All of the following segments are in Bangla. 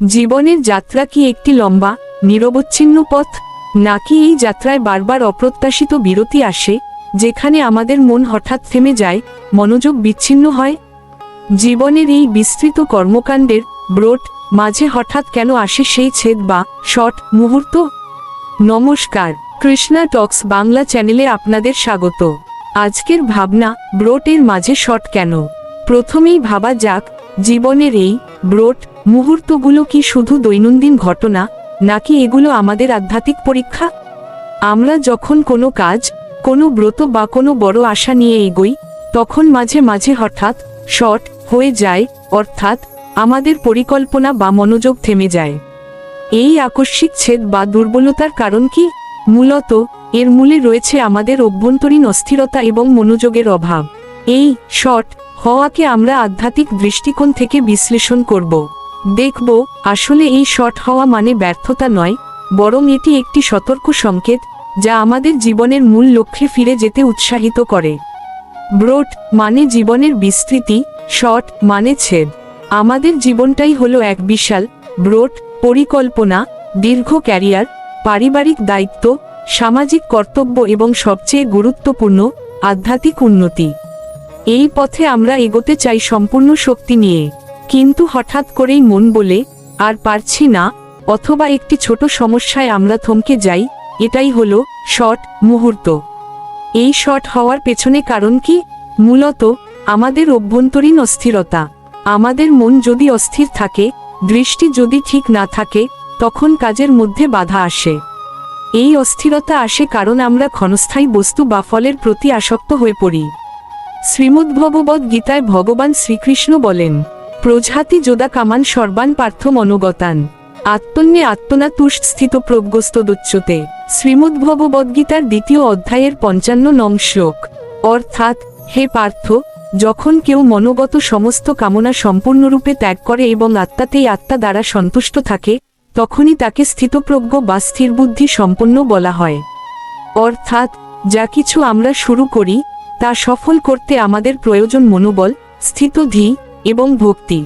জীবনের যাত্রা কি একটি লম্বা, নিরবচ্ছিন্ন পথ? নাকি এই যাত্রায় বারবার অপ্রত্যাশিত বিরতি আসে, যেখানে আমাদের মন হঠাৎ থেমে যায়, মনোযোগ বিচ্ছিন্ন হয়? জীবনের এই বিস্তৃত কর্মকাণ্ডের ব্রোট মাঝে হঠাৎ কেন আসে সেই ছেদ বা শর্ট মুহূর্ত? নমস্কার, কৃষ্ণা টক্স বাংলা চ্যানেলে আপনাদের স্বাগত। আজকের ভাবনা, ব্রোটের মাঝে শর্ট কেন? প্রথমেই ভাবা যাক, জীবনের এই ব্রোট মুহূর্তগুলো কি শুধু দৈনন্দিন ঘটনা, নাকি এগুলো আমাদের আধ্যাত্মিক পরীক্ষা? আমরা যখন কোনো কাজ, কোনো ব্রত বা কোনো বড় আশা নিয়ে এগোই, তখন মাঝে মাঝে হঠাৎ, শর্ট, হয়ে যায়, অর্থাৎ আমাদের পরিকল্পনা বা মনোযোগ থেমে যায়। এই আকস্মিক ছেদ বা দুর্বলতার কারণ কি? মূলত, এর মূলে রয়েছে আমাদের অভ্যন্তরীণ অস্থিরতা এবং মনোযোগের অভাব। এই, শর্ট, হওয়াকে আমরা আধ্যাত্মিক দৃষ্টিকোণ থেকে বিশ্লেষণ করব। দেখব, আসলে এই শর্ট হওয়া মানে ব্যর্থতা নয়, বরং এটি একটি সতর্ক সংকেত, যা আমাদের জীবনের মূল লক্ষ্যে ফিরে যেতে উৎসাহিত করে। ব্রোট মানে জীবনের বিস্তৃতি, শর্ট মানে ছেদ। আমাদের জীবনটাই হলো এক বিশাল, ব্রোট, পরিকল্পনা, দীর্ঘ ক্যারিয়ার, পারিবারিক দায়িত্ব, সামাজিক কর্তব্য এবং সবচেয়ে গুরুত্বপূর্ণ, আধ্যাত্মিক উন্নতি। এই পথে আমরা এগোতে চাই সম্পূর্ণ শক্তি নিয়ে। কিন্তু হঠাৎ করেই মন বলে, আর পারছি না, অথবা একটি ছোট সমস্যায় আমরা থমকে যাই, এটাই হলো শর্ট মুহূর্ত। এই শর্ট হওয়ার পেছনে কারণ কি? মূলত, আমাদের অভ্যন্তরীণ অস্থিরতা। আমাদের মন যদি অস্থির থাকে, দৃষ্টি যদি ঠিক না থাকে, তখন কাজের মধ্যে বাধা আসে। এই অস্থিরতা আসে কারণ আমরা ক্ষণস্থায়ী বস্তু বা ফলের প্রতি আসক্ত হয়ে পড়ি। শ্রীমদ্ভগবদ গীতায় ভগবান শ্রীকৃষ্ণ বলেন প্রজাতি যোদা কামান সর্বান পার্থ মনোগতান। আত্মন্যে আত্মনা তুষ্ট স্থিত প্রজ্ঞস্তদুচ্চতে শ্রীমদ্ভগবদ্গীতার দ্বিতীয় অধ্যায়ের পঞ্চান্ন নং শ্লোক। অর্থাৎ, হে পার্থ, যখন কেউ মনোগত সমস্ত কামনা সম্পূর্ণরূপে ত্যাগ করে এবং আত্মাতেই আত্মা দ্বারা সন্তুষ্ট থাকে, তখনই তাকে স্থিতপ্রজ্ঞ বা স্থিরবুদ্ধি সম্পন্ন বলা হয়। অর্থাৎ, যা কিছু আমরা শুরু করি, তা সফল করতে আমাদের প্রয়োজন মনোবল স্থিতধি এবং ভক্তি।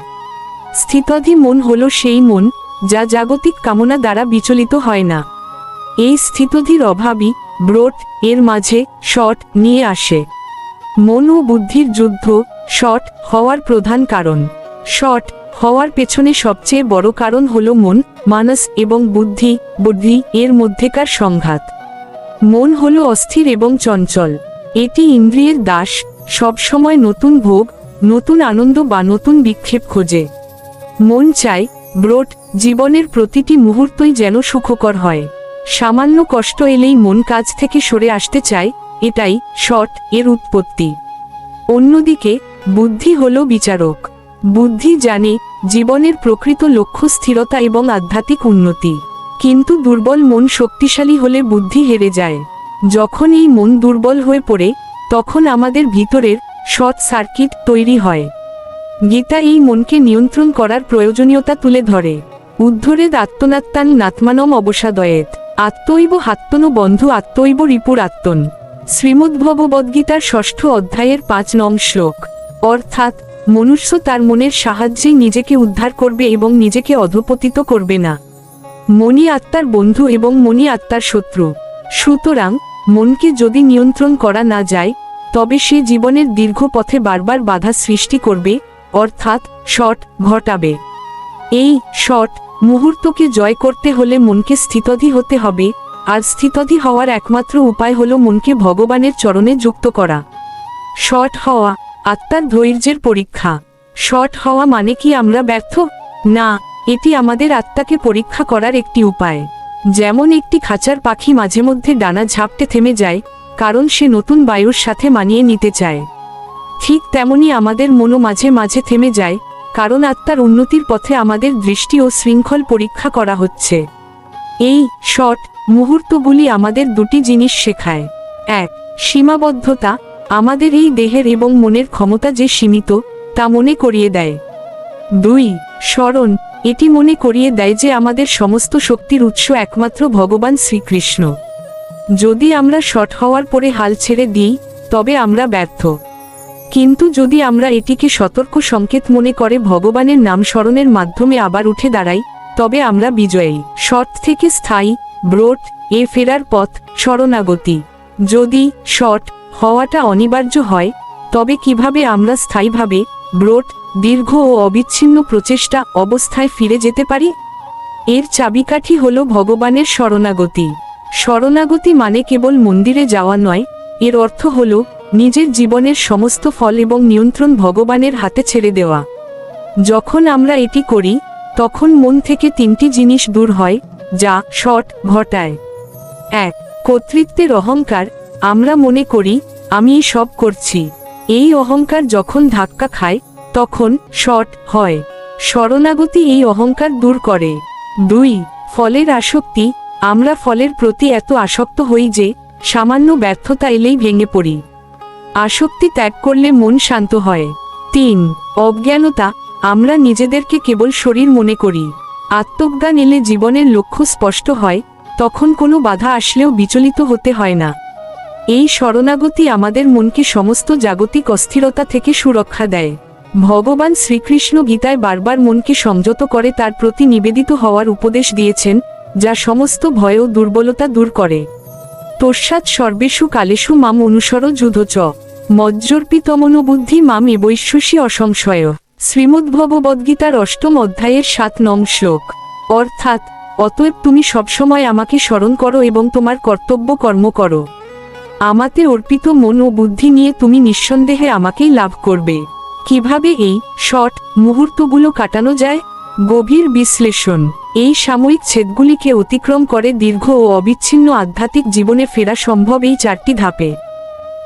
স্থিতধি মন হল সেই মন, যা জাগতিক কামনা দ্বারা বিচলিত হয় না। এই স্থিতধির অভাবই ব্রোট এর মাঝে শট নিয়ে আসে। মন ও বুদ্ধির যুদ্ধ শট হওয়ার প্রধান কারণ। শট হওয়ার পেছনে সবচেয়ে বড় কারণ হল মন, মানস এবং বুদ্ধি বুদ্ধি, এর মধ্যেকার সংঘাত। মন হল অস্থির এবং চঞ্চল। এটি ইন্দ্রিয়ের দাস, সবসময় নতুন ভোগ নতুন আনন্দ বা নতুন বিক্ষেপ খোঁজে। মন চায়, ব্রোট, জীবনের প্রতিটি মুহূর্তই যেন সুখকর হয়। সামান্য কষ্ট এলেই মন কাজ থেকে সরে আসতে চায়, এটাই শট এর উৎপত্তি। অন্যদিকে, বুদ্ধি হল বিচারক। বুদ্ধি জানে, জীবনের প্রকৃত লক্ষ্য স্থিরতা এবং আধ্যাত্মিক উন্নতি। কিন্তু দুর্বল মন শক্তিশালী হলে বুদ্ধি হেরে যায়। যখন এই মন দুর্বল হয়ে পড়ে, তখন আমাদের ভিতরের শর্ট সার্কিট তৈরি হয়। গীতা এই মনকে নিয়ন্ত্রণ করার প্রয়োজনীয়তা তুলে ধরে। উদ্ধরেদ আত্মনাত্মান নাত্মানম অবসাদয়েত। আত্মৈব হাত্তন বন্ধু আত্মৈব রিপুর আত্মন শ্রীমদ্ভগবদ্গীতার ষষ্ঠ অধ্যায়ের পাঁচ নং শ্লোক। অর্থাৎ, মনুষ্য তার মনের সাহায্যেই নিজেকে উদ্ধার করবে এবং নিজেকে অধপতিত করবে না। মনি আত্মার বন্ধু এবং মনি আত্মার শত্রু। সুতরাং, মনকে যদি নিয়ন্ত্রণ করা না যায় তবে সে জীবনের দীর্ঘ পথে বারবার বাধা সৃষ্টি করবে, অর্থাৎ শট ঘটাবে। এই শট মুহূর্তকে জয় করতে হলে মনকে স্থিতধি হতে হবে, আর স্থিতধি হওয়ার একমাত্র উপায় হলো মনকে ভগবানের চরণে যুক্ত করা। শট হওয়া আত্মার ধৈর্যের পরীক্ষা। শট হওয়া মানে কি আমরা ব্যর্থ? না, এটি আমাদের আত্মাকে পরীক্ষা করার একটি উপায়। যেমন একটি খাঁচার পাখি মাঝে মধ্যে ডানা ঝাপটে থেমে যায় কারণ সে নতুন বায়ুর সাথে মানিয়ে নিতে চায়। ঠিক তেমনি আমাদের মনও মাঝে মাঝে থেমে যায়, কারণ আত্মার উন্নতির পথে আমাদের দৃষ্টি ও শৃঙ্খল পরীক্ষা করা হচ্ছে। এই শট মুহূর্তগুলি আমাদের দুটি জিনিস শেখায়। এক, সীমাবদ্ধতা, আমাদের এই দেহের এবং মনের ক্ষমতা যে সীমিত, তা মনে করিয়ে দেয়। দুই, স্মরণ, এটি মনে করিয়ে দেয় যে আমাদের সমস্ত শক্তির উৎস একমাত্র ভগবান শ্রীকৃষ্ণ। যদি আমরা শট হওয়ার পরে হাল ছেড়ে দিই, তবে আমরা ব্যর্থ। কিন্তু যদি আমরা এটিকে সতর্ক সংকেত মনে করে ভগবানের নাম স্মরণের মাধ্যমে আবার উঠে দাঁড়াই, তবে আমরা বিজয়ী। শট থেকে স্থায়ী, ব্রোট, এ ফেরার পথ, শরণাগতি। যদি শট হওয়াটা অনিবার্য হয়, তবে কীভাবে আমরা স্থায়ীভাবে ব্রোট, দীর্ঘ ও অবিচ্ছিন্ন প্রচেষ্টা অবস্থায় ফিরে যেতে পারি? এর চাবিকাঠি হল ভগবানের শরণাগতি। শরণাগতি মানে কেবল মন্দিরে যাওয়া নয়, এর অর্থ হল নিজের জীবনের সমস্ত ফল এবং নিয়ন্ত্রণ ভগবানের হাতে ছেড়ে দেওয়া। যখন আমরা এটি করি, তখন মন থেকে তিনটি জিনিস দূর হয়, যা শট ঘটায়। এক, কর্তৃত্বের অহংকার। আমরা মনে করি, আমি সব করছি। এই অহংকার যখন ধাক্কা খায়, তখন শট হয়। শরণাগতি এই অহংকার দূর করে। দুই, ফলের আসক্তি। আমরা ফলের প্রতি এত আসক্ত হই যে, সামান্য ব্যর্থতা এলেই ভেঙে পড়ি। আসক্তি ত্যাগ করলে মন শান্ত হয়। তিন, অজ্ঞানতা, আমরা নিজেদেরকে কেবল শরীর মনে করি। আত্মজ্ঞান এলে জীবনের লক্ষ্য স্পষ্ট হয়, তখন কোনো বাধা আসলেও বিচলিত হতে হয় না। এই শরণাগতি আমাদের মনকে সমস্ত জাগতিক অস্থিরতা থেকে সুরক্ষা দেয়। ভগবান শ্রীকৃষ্ণ গীতায় বারবার মনকে সংযত করে তার প্রতি নিবেদিত হওয়ার উপদেশ দিয়েছেন যা সমস্ত ভয় ও দুর্বলতা দূর করে। তস্যাৎ সর্বেষু কালেষু মাম অনুসর যুধ চ মজ্জর্পিতমনোবুদ্ধি মাম এবৈশ্বসী অসংশয়। শ্রীমদ্ভগবদ্গীতার অষ্টম অধ্যায়ের সাত নং শ্লোক। অর্থাৎ, অতএব তুমি সবসময় আমাকে স্মরণ করো এবং তোমার কর্তব্য কর্ম করো। আমাতে অর্পিত মন ও বুদ্ধি নিয়ে তুমি নিঃসন্দেহে আমাকেই লাভ করবে। কীভাবে এই শর্ট মুহূর্তগুলো কাটানো যায়? গভীর বিশ্লেষণ। এই সাময়িক ছেদগুলিকে অতিক্রম করে দীর্ঘ ও অবিচ্ছিন্ন আধ্যাত্মিক জীবনে ফেরা সম্ভব এই চারটি ধাপে।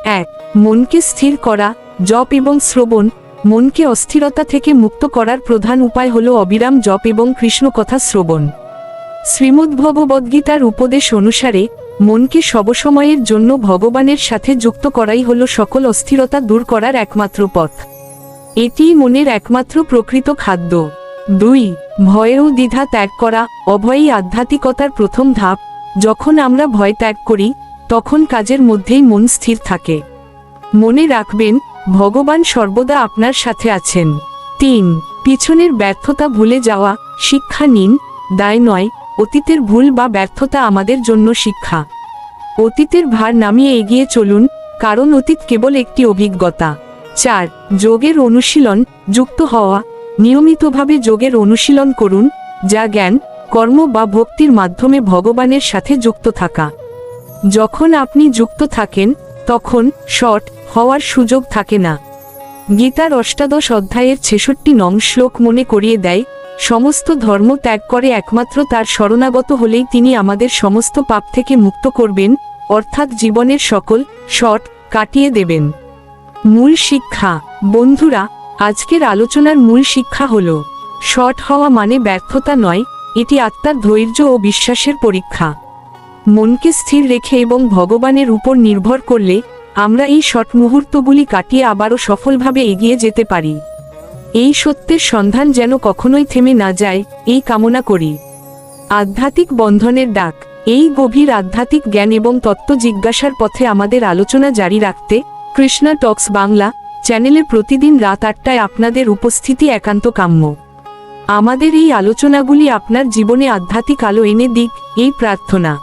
এক, মনকে স্থির করা, জপ এবং শ্রবণ। মনকে অস্থিরতা থেকে মুক্ত করার প্রধান উপায় হল অবিরাম জপ এবং কৃষ্ণকথা শ্রবণ। শ্রীমদ্ভগবদ্গীতার উপদেশ অনুসারে, মনকে সবসময়ের জন্য ভগবানের সাথে যুক্ত করাই হল সকল অস্থিরতা দূর করার একমাত্র পথ। এটিই মনের একমাত্র প্রকৃত খাদ্য। দুই ভয় ও দ্বিধা ত্যাগ করা অভয়ই আধ্যাত্মিকতার প্রথম ধাপ। যখন আমরা ভয় ত্যাগ করি, তখন কাজের মধ্যেই মন স্থির থাকে। মনে রাখবেন, ভগবান সর্বদা আপনার সাথে আছেন। তিন, পিছনের ব্যর্থতা ভুলে যাওয়া, শিক্ষা নিন। দায় নয়, অতীতের ভুল বা ব্যর্থতা আমাদের জন্য শিক্ষা। অতীতের ভার নামিয়ে এগিয়ে চলুন, কারণ অতীত কেবল একটি অভিজ্ঞতা। চার, যোগের অনুশীলন, যুক্ত হওয়া। নিয়মিতভাবে যোগের অনুশীলন করুন, যা জ্ঞান, কর্ম বা ভক্তির মাধ্যমে ভগবানের সাথে যুক্ত থাকা। যখন আপনি যুক্ত থাকেন, তখন শট হওয়ার সুযোগ থাকে না। গীতার অষ্টাদশ অধ্যায়ের ছেষট্টি নং শ্লোক মনে করিয়ে দেয়, সমস্ত ধর্ম ত্যাগ করে একমাত্র তার শরণাগত হলেই তিনি আমাদের সমস্ত পাপ থেকে মুক্ত করবেন, অর্থাৎ জীবনের সকল শট কাটিয়ে দেবেন। মূল শিক্ষা, বন্ধুরা আজকের আলোচনার মূল শিক্ষা হল শট হওয়া মানে ব্যর্থতা নয়, এটি আত্মার ধৈর্য ও বিশ্বাসের পরীক্ষা। মনকে স্থির রেখে এবং ভগবানের উপর নির্ভর করলে, আমরা এই শট মুহূর্তগুলি কাটিয়ে আবারও সফলভাবে এগিয়ে যেতে পারি। এই সত্যের সন্ধান যেন কখনোই থেমে না যায়, এই কামনা করি। আধ্যাত্মিক বন্ধনের ডাক, এই গভীর আধ্যাত্মিক জ্ঞান এবং তত্ত্ব জিজ্ঞাসার পথে আমাদের আলোচনা জারি রাখতে, কৃষ্ণা টক্স বাংলা চ্যানেলে প্রতিদিন রাত আটটায় আপনাদের উপস্থিতি একান্ত কাম্য। আমাদের এই আলোচনাগুলি আপনার জীবনে আধ্যাত্মিক আলো এনে দিক, এই প্রার্থনা।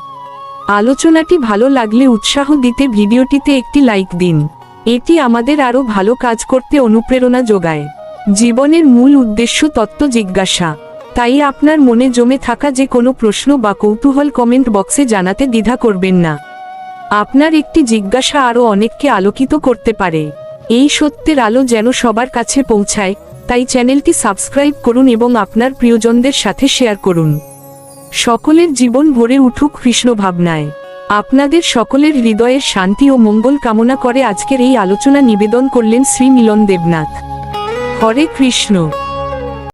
আলোচনাটি ভালো লাগলে উৎসাহ দিতে ভিডিওটিতে একটি লাইক দিন। এটি আমাদের আরও ভালো কাজ করতে অনুপ্রেরণা যোগায়। জীবনের মূল উদ্দেশ্য তত্ত্ব জিজ্ঞাসা। তাই আপনার মনে জমে থাকা যে কোনো প্রশ্ন বা কৌতূহল কমেন্ট বক্সে জানাতে দ্বিধা করবেন না। আপনার একটি জিজ্ঞাসা আরও অনেককে আলোকিত করতে পারে। এই সত্যের আলো যেন সবার কাছে পৌঁছায়, তাই চ্যানেলটি সাবস্ক্রাইব করুন এবং আপনার প্রিয়জনদের সাথে শেয়ার করুন। সকলের জীবন ভরে উঠুক কৃষ্ণ ভাবনায়। আপনাদের সকলের হৃদয়ের শান্তি ও মঙ্গল কামনা করে আজকের এই আলোচনা নিবেদন করলেন শ্রী মিলন দেবনাথ। হরে কৃষ্ণ।